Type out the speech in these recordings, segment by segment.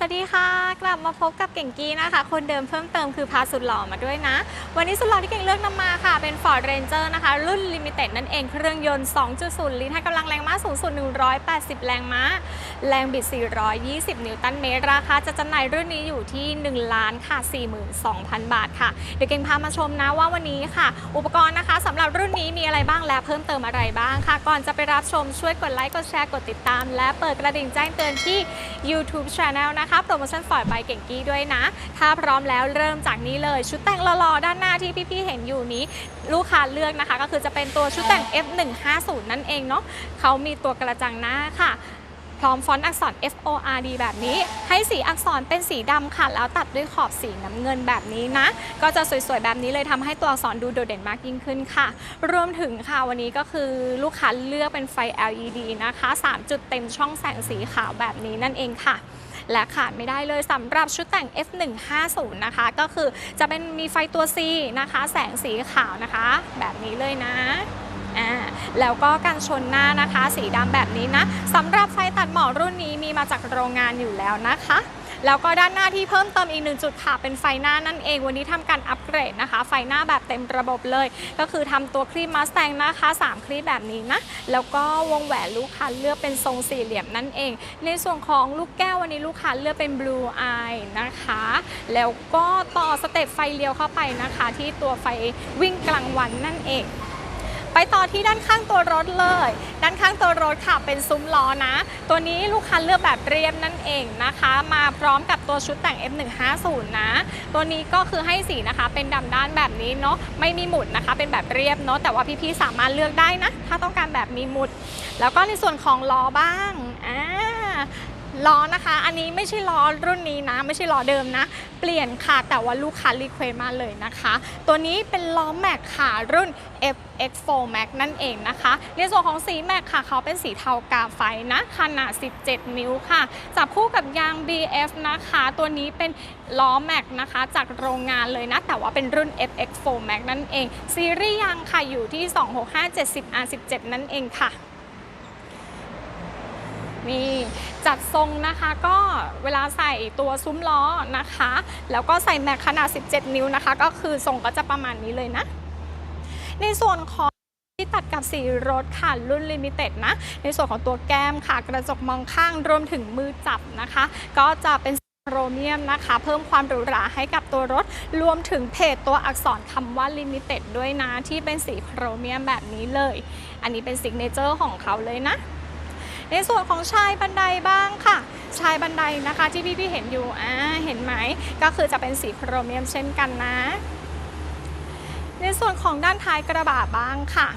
สวัสดีค่ะ กลับมาพบกับเก่งกี้นะคะ คนเดิมเพิ่มเติมคือพาสุดหล่อมาด้วยนะ วันนี้สุดหล่อที่เก่งเลือกนำมาค่ะ Ford Ranger นะคะ รุ่น Limited นั่นเองเครื่องยนต์ 2.0 ลิตรให้กำลังแรงม้าสูงสุด 180 แรงม้า แรงบิด 420 นิวตันเมตร ราคาจะจำหน่ายรุ่นนี้อยู่ที่ 1 ล้านค่ะ 42,000 บาทค่ะ เดี๋ยวเก่งพามาชมนะว่าวันนี้ค่ะ อุปกรณ์นะคะสำหรับรุ่นนี้มีอะไรบ้างและเพิ่มเติมอะไรบ้างค่ะ ก่อนจะไปรับชมช่วยกดไลค์กดแชร์กดติดตาม และเปิดกระดิ่งแจ้งเตือนที่ YouTube Channel นะคะโปรโมชั่นฟอร์ดใบเก่งกี้ด้วยนะ ถ้าพร้อมแล้วเริ่มจากนี้เลย ชุดแต่งหล่อๆด้านหน้าที่พี่ๆเห็นอยู่นี้ลูกค้าเลือกนะคะ ก็คือจะเป็นตัวชุดแต่ง F150 นั่นเองเนาะเขามีตัวกระจังหน้าค่ะ พร้อมฟอนต์อักษร F O R D แบบนี้ ให้สีอักษรเป็นสีดำค่ะ แล้วตัดด้วยขอบสีน้ำเงินแบบนี้นะ ก็จะสวยๆ แบบนี้เลยทำให้ตัวอักษรดูโดดเด่นมากยิ่งขึ้นค่ะ รวมถึงค่ะวันนี้ก็คือลูกค้าเลือกเป็นไฟ LED นะคะ 3 จุดเต็มช่องแสงสีขาวแบบนี้นั่นเองค่ะ และขาดไม่ได้เลยสำหรับชุดแต่ง F150 นะคะ ก็คือจะเป็นมีไฟตัว C นะคะ แสงสีขาวนะคะ แบบนี้เลยนะอ่าแล้วก็กันชนหน้านะคะ สีดำแบบนี้นะสำหรับไฟตัดหมอกรุ่นนี้มีมาจากโรงงานอยู่แล้วนะคะ แล้วก็ด้านหน้าที่เพิ่มเติมอีกหนึ่งจุดค่ะ เป็นไฟหน้านั่นเอง วันนี้ทำการอัปเกรดนะคะ ไฟหน้าแบบเต็มระบบเลย ก็คือทำตัวครีมมาสแตงนะคะ 3 ครีมแบบนี้นะ แล้วก็วงแหวนลูกค้าเลือกเป็นทรงสี่เหลี่ยมนั่นเอง ในส่วนของลูกแก้ววันนี้ลูกค้าเลือกเป็น blue eye นะคะ แล้วก็ต่อสเต็ปไฟเลี้ยวเข้าไปนะคะ ที่ตัวไฟวิ่งกลางวันนั่นเอง ไปต่อที่ด้านข้างตัวรถเลย ด้านข้างตัวรถค่ะเป็นซุ้มล้อนะ ตัวนี้ลูกค้าเลือกแบบเรียบนั่นเองนะคะ มาพร้อมกับตัวชุดแต่ง F150 นะ ตัวนี้ก็คือให้สีนะคะ เป็นดำด้านแบบนี้เนาะไม่มีหมุดนะคะ เป็นแบบเรียบเนาะแต่ว่าพี่ๆสามารถเลือกได้นะ ถ้าต้องการแบบมีหมุด แล้วก็ในส่วนของล้อบ้างอ่า ล้อนะคะ อันนี้ไม่ใช่ล้อรุ่นนี้นะ ไม่ใช่ล้อเดิมนะ เปลี่ยนค่ะ แต่ว่าลูกค้ารีเควสมาเลยนะคะ ตัวนี้เป็นล้อแม็กค่ะรุ่น FX4 Max นั่นเองนะคะ ในส่วนของสีแม็กค่ะ เขาเป็นสีเทากาไฟนะขนาด 17 นิ้วค่ะ จับคู่กับยาง BF นะคะ ตัวนี้เป็นล้อแม็กนะคะ จากโรงงานเลยนะ แต่ว่าเป็นรุ่น FX4 Max นั่นเอง ซีรีส์ยางค่ะอยู่ที่ 26570R17 นั่นเองค่ะ นี่จัดทรงนะคะก็เวลาใส่ตัวซุ้มล้อนะคะ แล้วก็ใส่แม็กขนาด 17 นิ้วนะคะ ก็คือทรงก็จะประมาณนี้เลยนะ ในส่วนของที่ตัดกับสีรถค่ะรุ่นลิมิเต็ดนะ ในส่วนของตัวแก้มค่ะ กระจกมองข้างรวมถึงมือจับนะคะ ก็จะเป็นโครเมียมนะคะ เพิ่มความหรูหราให้กับตัวรถ รวมถึงเพจตัวอักษรคำว่าลิมิเต็ดด้วยนะ ที่เป็นสีโครเมียมแบบนี้เลย อันนี้เป็นซิกเนเจอร์ของเขาเลยนะ ในส่วนของชายบันไดบ้างค่ะ ชายบันไดนะคะที่พี่พี่ๆเห็นอยู่อ่าเห็นไหมก็คือจะเป็นสีโครเมียมเช่นกันนะ ในส่วนของด้านท้ายกระบะบ้างค่ะ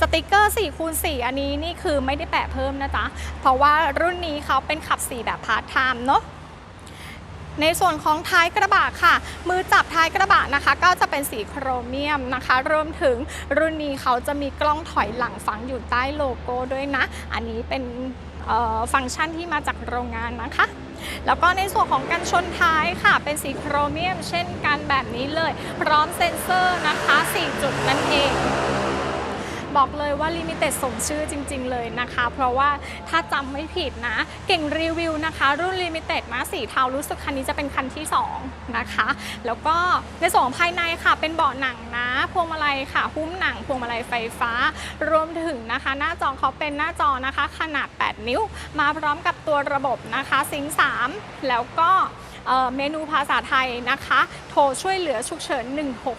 สติกเกอร์4คูณ4อันนี้นี่คือไม่ได้แปะเพิ่มนะจ๊ะ เพราะว่ารุ่นนี้เขาเป็นขับ 4 แบบพาร์ทไทม์เนาะ ในส่วนของท้ายกระบะค่ะ มือจับท้ายกระบะนะคะ ก็จะเป็นสีโครเมียมนะคะ รวมถึงรุ่นนี้เขาจะมีกล้องถอยหลังฝังอยู่ใต้โลโก้ด้วยนะ อันนี้เป็นฟังก์ชันที่มาจากโรงงานนะคะ แล้วก็ในส่วนของกันชนท้ายค่ะ เป็นสีโครเมียม เช่นกันแบบนี้เลย พร้อมเซ็นเซอร์นะคะ 4 จุดนั่นเอง บอกเลยว่าลิมิเต็ดสมชื่อจริง ๆ เลยนะคะ เพราะว่าถ้าจำไม่ผิดนะ เก่งรีวิวนะคะ รุ่นลิมิเต็ดมาสีเทารู้สึกคันนี้จะเป็นคันที่ 2 นะคะ แล้วก็ในส่วนของภายในค่ะ เป็นเบาะหนังนะ พวงมาลัยค่ะ หุ้มหนังพวงมาลัยไฟฟ้า รวมถึงนะคะ หน้าจอเขาเป็นหน้าจอนะคะ ขนาด 8 นิ้ว มาพร้อมกับตัวระบบนะคะซิงค์3แล้วก็เอ่อเมนูภาษาไทยนะคะ โทรช่วยเหลือฉุกเฉิน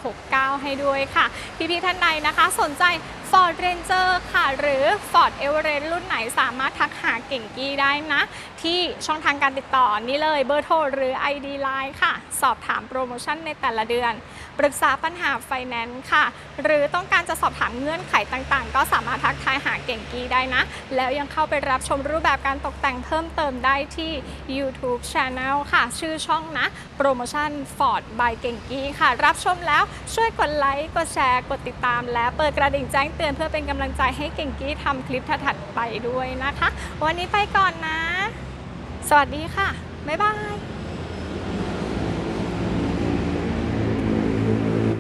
1669 ให้ด้วยค่ะ พี่ๆท่านใดนะคะ สนใจ Ford Ranger ค่ะ หรือ Ford Everest รุ่นไหนสามารถทักหาเก่งกี้ได้นะ ที่ช่องทางการติดต่อนี้เลยเบอร์โทรหรือ ID Line ค่ะ สอบถามโปรโมชั่นในแต่ละเดือน ปรึกษาปัญหาไฟแนนซ์ค่ะ หรือต้องการจะสอบถามเงื่อนไขต่างๆ ก็สามารถทักทายหาเก่งกี้ได้นะ แล้วยังเข้าไปรับชมรูปแบบการตกแต่งเพิ่มเติมได้ที่ YouTube Channel ค่ะ ชื่อช่องนะ โปรโมชั่น Ford by เก่งกี้ค่ะ รับชมแล้วช่วยกดไลค์กดแชร์กดติดตาม และเปิดกระดิ่งแจ้งเตือนเพื่อเป็นกำลังใจให้เก่งกี้ทำคลิปถัดๆไปด้วยนะคะ วันนี้ไปก่อนนะ สวัสดีค่ะบ๊ายบาย